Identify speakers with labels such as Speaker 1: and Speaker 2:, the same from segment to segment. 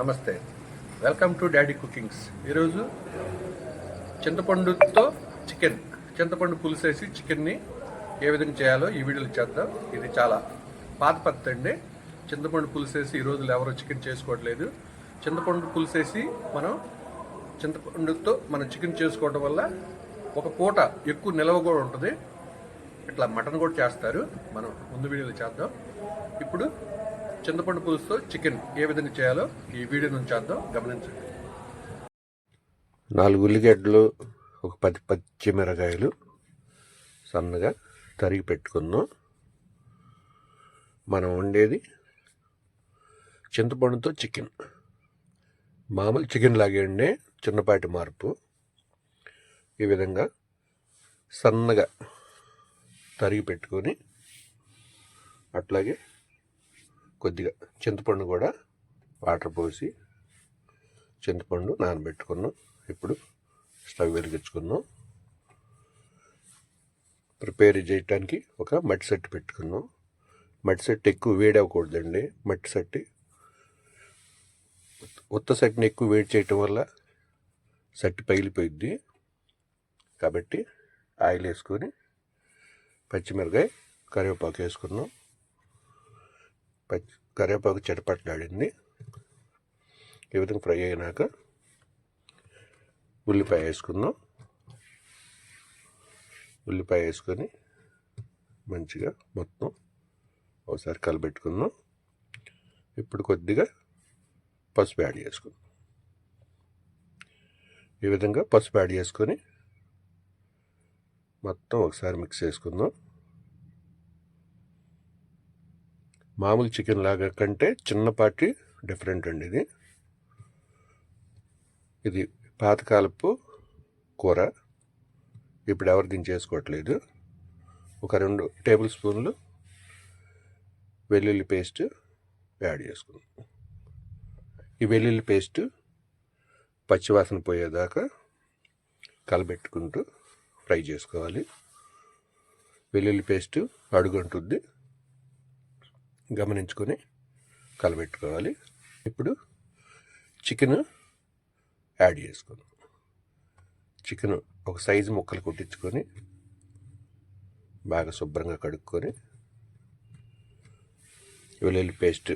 Speaker 1: నమస్తే. Welcome to daddy cookings ఈరోజు చింతపండుతో chicken చింతపండు పులుసేసి చికెన్ని ఏ విధంగా చేయాలో ఈ వీడియోలో చేద్దాం. ఇది చాలా పాత పద్ధతి అండి. చింతపండు పులుసేసి ఈ రోజులు ఎవరో చికెన్ చేసుకోవట్లేదు. చింతపండు పులుసేసి మనం చింతపండుతో మనం చికెన్ చేసుకోవడం వల్ల ఒక పూట ఎక్కువ నిల్వ కూడా ఉంటుంది. ఇట్లా మటన్ కూడా చేస్తారు. మనం ముందు వీడియోలో చేద్దాం. ఇప్పుడు చింతపండు పులుసుతో చికెన్ ఏ విధంగా చేయాలో ఈ వీడియో నుంచి చేద్దాం. గమనించండి. నాలుగు ఉల్లిగడ్డలు ఒక పది పచ్చిమిరకాయలు సన్నగా తరిగి పెట్టుకుందాం. మనం వండేది చింతపండుతో చికెన్. మామూలు చికెన్ లాగే ఉండే చిన్నపాటి మార్పు. ఈ విధంగా సన్నగా తరిగి పెట్టుకొని అట్లాగే కొద్దిగా చింతపండు కూడా వాటర్ పోసి చింతపండు నానబెట్టుకున్నాం. ఇప్పుడు స్టవ్ వెలిగించుకున్నాం. ప్రిపేర్ చేయడానికి ఒక మట్టి సెట్ పెట్టుకున్నాం. మట్టి సెట్ ఎక్కువ వేడి అవ్వకూడదండి మట్టి సెట్టి ఉత్త సెట్ని ఎక్కువ వేడి చేయటం వల్ల సెట్ పగిలిపోయిద్ది. కాబట్టి ఆయిల్ వేసుకొని పచ్చిమిరకాయ కరివేపాకు వేసుకున్నాం. కరివేపాకు చెడపట్లాడింది ఈ విధంగా ఫ్రై అయినాక ఉల్లిపాయ వేసుకుందాం. ఉల్లిపాయ వేసుకొని మంచిగా మొత్తం ఒకసారి కలబెట్టుకుందాం. ఇప్పుడు కొద్దిగా పసుపు యాడ్ చేసుకుందాం. ఈ విధంగా పసుపు యాడ్ చేసుకొని మొత్తం ఒకసారి మిక్స్ చేసుకుందాం. మామూలు చికెన్ లాగా కంటే చిన్నపాటి డిఫరెంట్ అండి ఇది. ఇది పాతకాలపు కూర. ఇప్పుడు ఎవరు దీన్ని చేసుకోవట్లేదు. ఒక రెండు టేబుల్ స్పూన్లు వెల్లుల్లి పేస్ట్ యాడ్ చేసుకుందాం. ఈ వెల్లుల్లి పేస్ట్ పచ్చివాసన పోయేదాకా కలబెట్టుకుంటూ ఫ్రై చేసుకోవాలి. వెల్లుల్లి పేస్ట్ అడుగుంటుంది గమనించుకొని కలబెట్టుకోవాలి. ఇప్పుడు చికెన్ యాడ్ చేసుకుందాం. చికెన్ ఒక సైజు ముక్కలు కొట్టించుకొని బాగా శుభ్రంగా కడుక్కొని వెల్లుల్లి పేస్ట్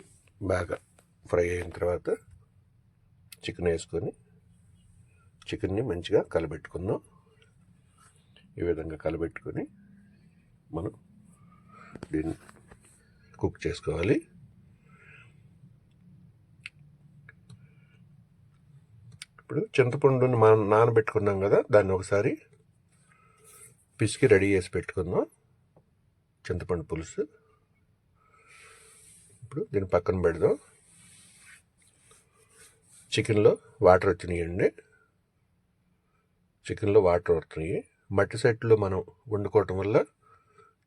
Speaker 1: బాగా ఫ్రై అయిన తర్వాత చికెన్ వేసుకొని చికెన్ని మంచిగా కలబెట్టుకుందాం. ఈ విధంగా కలబెట్టుకొని మనం దీన్ని కుక్ చేసుకోవాలి. ఇప్పుడు చింతపండుని మనం నానబెట్టుకున్నాం కదా దాన్ని ఒకసారి పిసికి రెడీ చేసి పెట్టుకుందాం. చింతపండు పులుసు. ఇప్పుడు దీన్ని పక్కన పెడదాం. చికెన్లో వాటర్ వచ్చినాయండి. చికెన్లో వాటర్ వస్తున్నాయి. మట్టి సెట్లో మనం వండుకోవటం వల్ల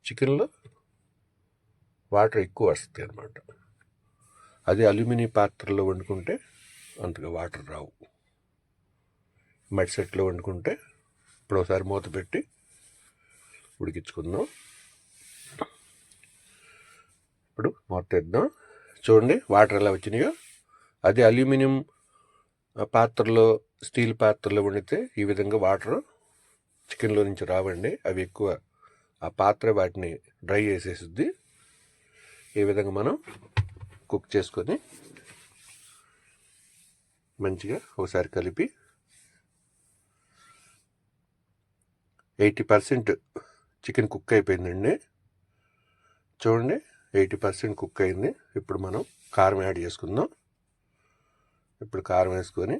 Speaker 1: చికెన్లో వాటర్ ఎక్కువ వస్తుంది అన్నమాట. అది అల్యూమినియం పాత్రలో వండుకుంటే అంతగా వాటర్ రావు. మట్టి సెట్లో వండుకుంటే ఇప్పుడు ఒకసారి మూత పెట్టి ఉడికించుకుందాం. ఇప్పుడు మూత తెద్దాం చూడండి వాటర్ ఎలా వచ్చినాయో. అది అల్యూమినియం పాత్రలో స్టీల్ పాత్రలో వండితే ఈ విధంగా వాటర్ చికెన్లో నుంచి రావండి. అవి ఎక్కువ ఆ పాత్ర వాటిని డ్రై చేసేసిద్ది. ఈ విధంగా మనం కుక్ చేసుకొని మంచిగా ఒకసారి కలిపి ఎయిటీ పర్సెంట్ చికెన్ కుక్ అయిపోయిందండి. చూడండి ఎయిటీ పర్సెంట్ కుక్ అయింది. ఇప్పుడు మనం కారం యాడ్ చేసుకుందాం. ఇప్పుడు కారం వేసుకొని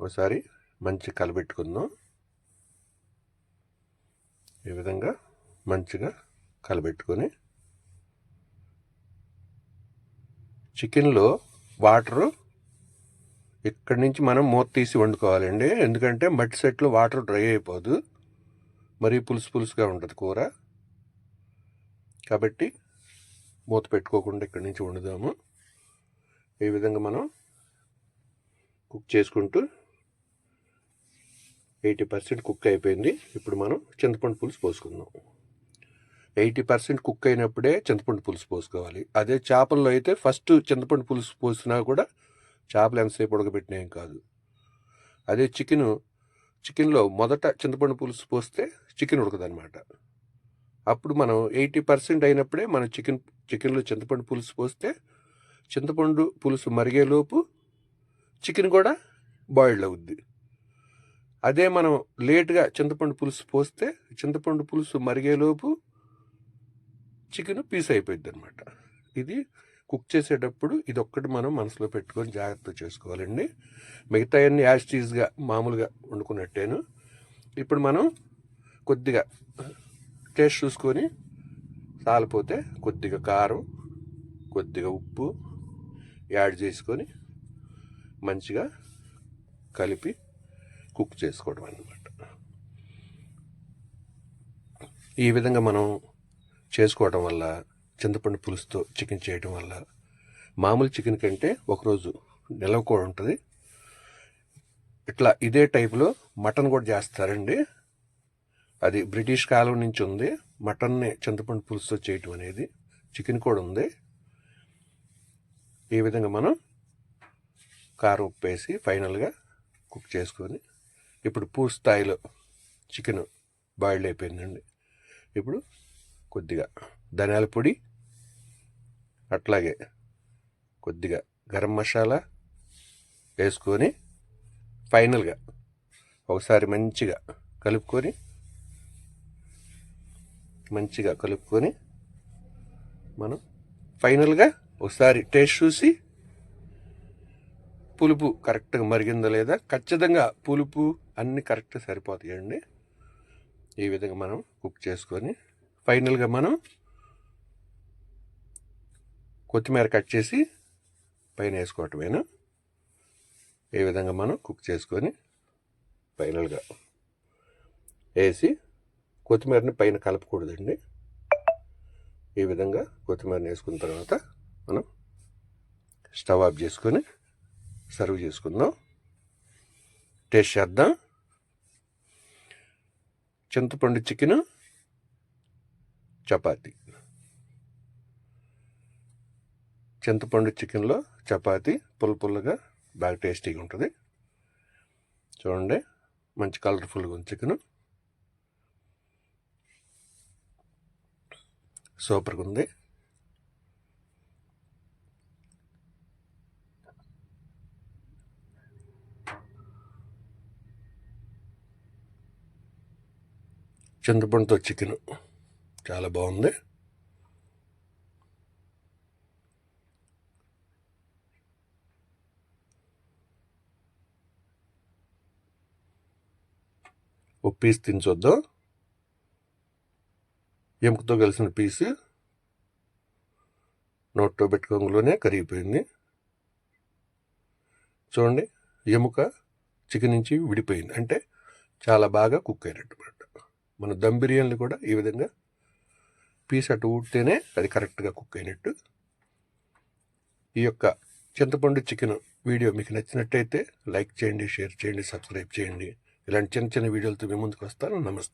Speaker 1: ఒకసారి మంచి కలబెట్టుకుందాం. ఈ విధంగా మంచిగా కలబెట్టుకొని చికెన్లో వాటరు ఇక్కడి నుంచి మనం మూత తీసి వండుకోవాలండి. ఎందుకంటే మట్టి సెట్లో వాటర్ డ్రై అయిపోదు. మరీ పులుసు పులుసుగా ఉంటుంది కూర. కాబట్టి మూత పెట్టుకోకుండా ఇక్కడి నుంచి వండుదాము. ఈ విధంగా మనం కుక్ చేసుకుంటూ ఎయిటీ పర్సెంట్ కుక్ అయిపోయింది. ఇప్పుడు మనం చింతపండు పులుసు పోసుకుందాం. ఎయిటీ పర్సెంట్ కుక్ అయినప్పుడే చింతపండు పులుసు పోసుకోవాలి. అదే చేపల్లో అయితే ఫస్ట్ చింతపండు పులుసు పోసినా కూడా చేపలు ఎంతసేపు ఉడకబెట్టినా కాదు. అదే చికెన్ చికెన్లో మొదట చింతపండు పులుసు పోస్తే చికెన్ ఉడకదనమాట అప్పుడు మనం ఎయిటీ పర్సెంట్ అయినప్పుడే మనం చికెన్ చికెన్లో చింతపండు పులుసు పోస్తే చింతపండు పులుసు మరిగేలోపు చికెన్ కూడా బాయిల్డ్ అవుద్ది. అదే మనం లేట్గా చింతపండు పులుసు పోస్తే చింతపండు పులుసు మరిగేలోపు చికెన్ పీస్ అయిపోయింది అనమాట ఇది కుక్ చేసేటప్పుడు ఇది ఒక్కటి మనం మనసులో పెట్టుకొని జాగ్రత్త చేసుకోవాలండి. మిగతా అన్ని యాజ్ చీజ్గా మామూలుగా వండుకున్నట్టేను. ఇప్పుడు మనం కొద్దిగా టేస్ట్ చూసుకొని సాలిపోతే కొద్దిగా కారం కొద్దిగా ఉప్పు యాడ్ చేసుకొని మంచిగా కలిపి కుక్ చేసుకోవడం అన్నమాట ఈ విధంగా మనం చేసుకోవడం వల్ల చింతపండు పులుసుతో చికెన్ చేయడం వల్ల మామూలు చికెన్ కంటే ఒకరోజు నిల్వ కూడా ఉంటుంది. ఇట్లా ఇదే టైపులో మటన్ కూడా చేస్తారండి. అది బ్రిటిష్ కాలం నుంచి ఉంది. మటన్ని చింతపండు పులుసుతో చేయటం అనేది చికెన్ కూడా ఉంది. ఈ విధంగా మనం కారం ఉప్పేసి ఫైనల్గా కుక్ చేసుకొని ఇప్పుడు పూర్తి స్థాయిలో చికెన్ బాయిల్డ్ అయిపోయిందండి. ఇప్పుడు కొద్దిగా ధనియాల పొడి అట్లాగే కొద్దిగా గరం మసాలా వేసుకొని ఫైనల్గా ఒకసారి మంచిగా కలుపుకొని మంచిగా కలుపుకొని మనం ఫైనల్గా ఒకసారి టేస్ట్ చూసి పులుపు కరెక్ట్గా మరిగిందా లేదా ఖచ్చితంగా పులుపు అన్నీ కరెక్ట్గా సరిపోతాయండి. ఈ విధంగా మనం కుక్ చేసుకొని ఫైనల్గా మనం కొత్తిమీర కట్ చేసి పైన వేసుకోవటమేనా? ఈ విధంగా మనం కుక్ చేసుకొని ఫైనల్గా వేసి కొత్తిమీరని పైన కలపకూడదండి. ఈ విధంగా కొత్తిమీరని వేసుకున్న తర్వాత మనం స్టవ్ ఆఫ్ చేసుకొని సర్వ్ చేసుకుందాం. టేస్ట్ చేద్దాం. చింతపండు చికెన్ చపాతి. చింతపండు చికెన్లో చపాతి పుల్ల పుల్లగా బాగా టేస్టీగా ఉంటుంది. చూడండి మంచి కలర్ఫుల్గా ఉంది చికెను. సూపర్గా ఉంది. చింతపండుతో చికెను. చాలా బాగుంది. ఓ పీస్ తినచొద్దాం ఎముకతో కలిసిన పీస్ నోట్లో పెట్టుకోగానే కరిగిపోయింది. చూడండి ఎముక చికెన్ నుంచి విడిపోయింది. అంటే చాలా బాగా కుక్ అయినట్టు మన దమ్ బిర్యానీలు కూడా ఈ విధంగా పీస్ అటు ఊడితేనే అది కరెక్ట్గా కుక్ అయినట్టు. ఈ యొక్క చింతపండు చికెన్ వీడియో మీకు నచ్చినట్టయితే లైక్ చేయండి షేర్ చేయండి సబ్స్క్రైబ్ చేయండి. ఇలాంటి చిన్న చిన్న వీడియోలతో మీ ముందుకు వస్తాను. నమస్తే.